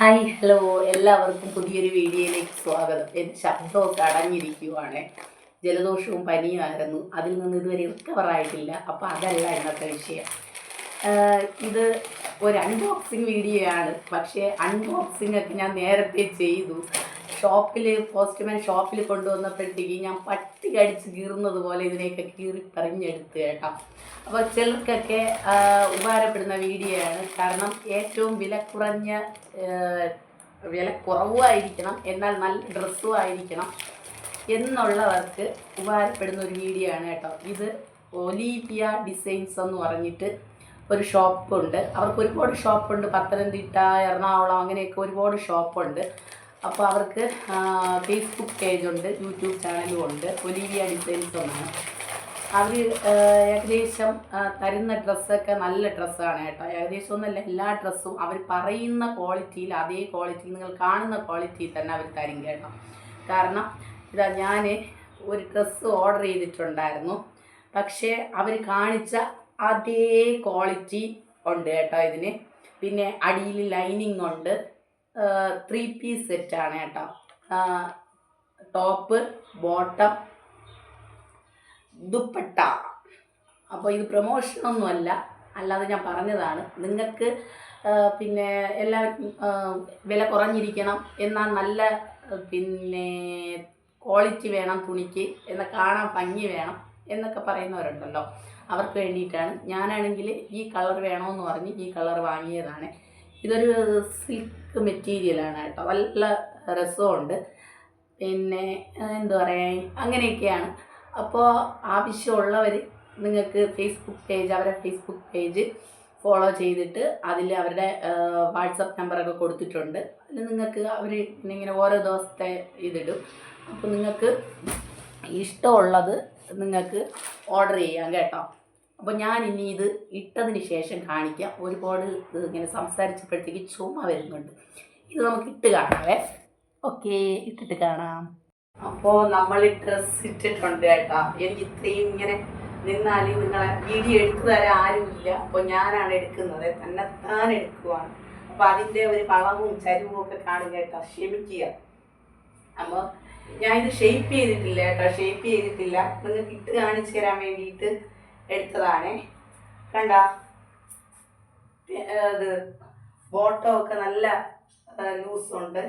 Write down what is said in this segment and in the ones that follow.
Hi hello എല്ലാവർക്കും പുതിയൊരു വീഡിയോയിലേക്ക് സ്വാഗതം. എന്റെ ശബ്ദമൊക്കെ അടഞ്ഞിരിക്കുവാണ്. ജലദോഷവും പനിയായിരുന്നു അതിൽ നിന്ന് ഇതുവരെ റിക്കവറായിട്ടില്ല അപ്പോൾ അതല്ല ഇന്നത്തെ വിഷയം. ഇത് ഒരു അൺബോക്സിങ് വീഡിയോ ആണ്. പക്ഷേ അൺബോക്സിംഗ് ഒക്കെ ഞാൻ നേരത്തെ ചെയ്തു. ഷോപ്പിൽ പോസ്റ്റ്മാൻ ഷോപ്പിൽ കൊണ്ടുവന്നപ്പോഴത്തേക്ക് ഞാൻ പട്ടി കടിച്ച് കീറുന്നത് പോലെ ഇതിനെയൊക്കെ കീറി പറഞ്ഞെടുത്ത് കേട്ടോ. അപ്പോൾ ചിലർക്കൊക്കെ ഉപകാരപ്പെടുന്ന വീഡിയോ ആണ് കാരണം ഏറ്റവും വില കുറഞ്ഞ വില കുറവുമായിരിക്കണം എന്നാൽ നല്ല ഡ്രസ്സും ആയിരിക്കണം എന്നുള്ളവർക്ക് ഉപകാരപ്പെടുന്ന ഒരു വീഡിയോ ആണ് കേട്ടോ. ഇത് ഒലീവിയ ഡിസൈൻസ് എന്ന് പറഞ്ഞിട്ട് ഒരു ഷോപ്പുണ്ട്. അവർക്ക് ഒരുപാട് ഷോപ്പുണ്ട്. പത്തനംതിട്ട എറണാകുളം അങ്ങനെയൊക്കെ ഒരുപാട് ഷോപ്പുണ്ട്. അപ്പോൾ അവർക്ക് ഫേസ്ബുക്ക് പേജുണ്ട് യൂട്യൂബ് ചാനലും ഉണ്ട് ഒലീവിയ ഡിസൈൻസ് എന്നാണ് അവർ ഏകദേശം തരുന്ന ഡ്രസ്സൊക്കെ നല്ല ഡ്രസ്സാണ് കേട്ടോ. ഏകദേശം ഒന്നല്ല എല്ലാ ഡ്രസ്സും അവർ പറയുന്ന ക്വാളിറ്റിയിൽ അതേ ക്വാളിറ്റിയിൽ നിങ്ങൾ കാണുന്ന ക്വാളിറ്റിയിൽ തന്നെ അവർ തരും കേട്ടോ. കാരണം ഇതാ ഞാൻ ഒരു ഡ്രസ്സ് ഓർഡർ ചെയ്തിട്ടുണ്ടായിരുന്നു. പക്ഷേ അവർ കാണിച്ച അതേ ക്വാളിറ്റി ഉണ്ട് കേട്ടോ ഇതിന്. പിന്നെ അടിയിൽ ലൈനിങ് ഉണ്ട്. ത്രീ പീസ് സെറ്റാണ് കേട്ടോ. Top bottom dupatta. അപ്പോൾ ഇത് പ്രൊമോഷനൊന്നുമല്ല അല്ലാതെ ഞാൻ പറഞ്ഞതാണ്. നിങ്ങൾക്ക് പിന്നെ എല്ലാ വില കുറഞ്ഞിരിക്കണം. എന്നാൽ നല്ല പിന്നെ ക്വാളിറ്റി വേണം തുണിക്ക്. എന്ന കാണാൻ ഭംഗി വേണം എന്നൊക്കെ പറയുന്നവരുണ്ടല്ലോ. അവർക്ക് വേണ്ടിയിട്ടാണ്. ഞാനാണെങ്കിൽ ഈ കളർ വേണമെന്ന് പറഞ്ഞ് ഈ കളർ വാങ്ങിയതാണ്. ഇതൊരു സിൽക്ക് മെറ്റീരിയലാണ് കേട്ടോ. നല്ല രസമുണ്ട് പിന്നെ എന്താ പറയുക അങ്ങനെയൊക്കെയാണ്. അപ്പോൾ ആവശ്യമുള്ളവർ നിങ്ങൾക്ക് ഫേസ്ബുക്ക് പേജ് അവരുടെ ഫേസ്ബുക്ക് പേജ് ഫോളോ ചെയ്തിട്ട് അതിൽ അവരുടെ വാട്സപ്പ് നമ്പറൊക്കെ കൊടുത്തിട്ടുണ്ട്. അതിൽ നിങ്ങൾക്ക് അവർ ഇങ്ങനെ ഓരോ ദിവസത്തെ ഇതിടും. അപ്പോൾ നിങ്ങൾക്ക് ഇഷ്ടമുള്ളത് നിങ്ങൾക്ക് ഓർഡർ ചെയ്യാം കേട്ടോ. അപ്പോൾ ഞാൻ ഇനി ഇത് ഇട്ടതിന് ശേഷം കാണിക്കാം. ഒരുപാട് ഇങ്ങനെ സംസാരിച്ചപ്പോഴത്തേക്ക് ചുമ വരുന്നുണ്ട്. ഇത് നമുക്ക് ഇട്ട് കാണാവേ. ഓക്കെ ഇട്ടിട്ട് കാണാം. അപ്പോൾ നമ്മൾ ഡ്രസ്സ് ഇട്ടിട്ടുണ്ട് കേട്ടോ. എനിക്ക് ഇത്രയും ഇങ്ങനെ നിന്നാൽ നിങ്ങളെ വീഡിയോ എടുത്തു തരാൻ ആരുമില്ല. അപ്പോൾ ഞാനാണ് എടുക്കുന്നത്. തന്നെത്താൻ എടുക്കുവാണ്. അപ്പോൾ അതിന്റെ ഒരു വളവും ചരിവും ഒക്കെ കാണും കേട്ടോ. ക്ഷമിക്കുക. അപ്പോൾ ഞാൻ ഇത് ഷേപ്പ് ചെയ്തിട്ടില്ല കേട്ടോ. ഷേപ്പ് ചെയ്തിട്ടില്ല. നിങ്ങൾക്ക് ഇട്ട് കാണിച്ചു തരാൻ വേണ്ടിയിട്ട് എടുത്തതാണേ. കണ്ട? ഇത് ബോട്ടോ ഒക്കെ നല്ല ലൂസുണ്ട്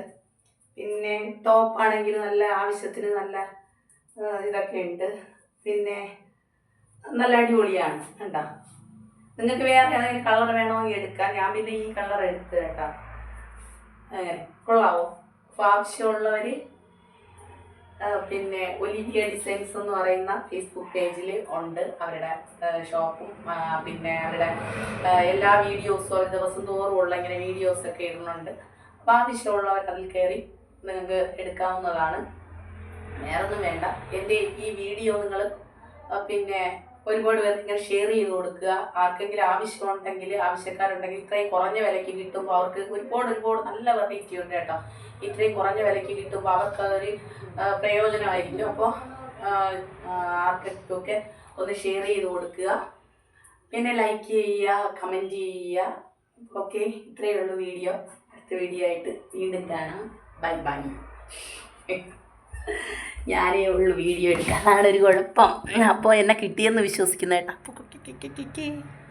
പിന്നെ ടോപ്പാണെങ്കിൽ നല്ല ആവശ്യത്തിന് നല്ല ഇതൊക്കെ ഉണ്ട്. പിന്നെ നല്ല അടിപൊളിയാണ്. കണ്ട? നിങ്ങൾക്ക് വേറെ ഏതെങ്കിലും കളർ വേണമെങ്കിൽ എടുക്കാം. ഞാൻ പിന്നെ ഈ കളർ എടുത്ത് കേട്ടോ. അങ്ങനെ കൊള്ളാവോ? അപ്പോൾ ആവശ്യമുള്ളവർ പിന്നെ ഒലിവിയ ഡിസൈൻസ് എന്ന് പറയുന്ന ഫേസ്ബുക്ക് പേജിൽ ഉണ്ട് അവരുടെ ഷോപ്പും പിന്നെ അവരുടെ എല്ലാ വീഡിയോസും അവർ ദിവസം തോറും ഉള്ള ഇങ്ങനെ വീഡിയോസൊക്കെ ഇടുന്നുണ്ട്. അപ്പോൾ ആവശ്യമുള്ളവർ അതിൽ കയറി നിങ്ങൾക്ക് എടുക്കാവുന്നതാണ്. വേറൊന്നും വേണ്ട. എന്റെ ഈ വീഡിയോ നിങ്ങൾ പിന്നെ ഒരുപാട് പേർക്ക് ഇങ്ങനെ ഷെയർ ചെയ്ത് കൊടുക്കുക. ആർക്കെങ്കിലും ആവശ്യമുണ്ടെങ്കിൽ ആവശ്യക്കാരുണ്ടെങ്കിൽ ഇത്രയും കുറഞ്ഞ വിലയ്ക്ക് കിട്ടുമ്പോൾ അവർക്ക് ഒരുപാട് ഒരുപാട് നല്ല വെറൈറ്റി ഉണ്ട് കേട്ടോ. ഇത്രയും കുറഞ്ഞ വിലയ്ക്ക് കിട്ടുമ്പോൾ അവർക്ക് അതൊരു പ്രയോജനമായിരിക്കും. അപ്പോൾ ആർക്കൊക്കെ ഒന്ന് ഷെയർ ചെയ്ത് കൊടുക്കുക. പിന്നെ ലൈക്ക് ചെയ്യുക കമന്റ് ചെയ്യുക. ഓക്കെ ഇത്രയേ ഉള്ളൂ വീഡിയോ അടുത്ത വീഡിയോ ആയിട്ട് വീണ്ടും കാണാം. ബൈ ബൈ ഞാനേ ഉള്ളൂ വീഡിയോ എടുക്കാൻ. അതാണ് ഒരു കുഴപ്പം. അപ്പോൾ എന്നെ കിട്ടിയെന്ന് വിശ്വസിക്കുന്ന കേട്ടോ. അപ്പോൾ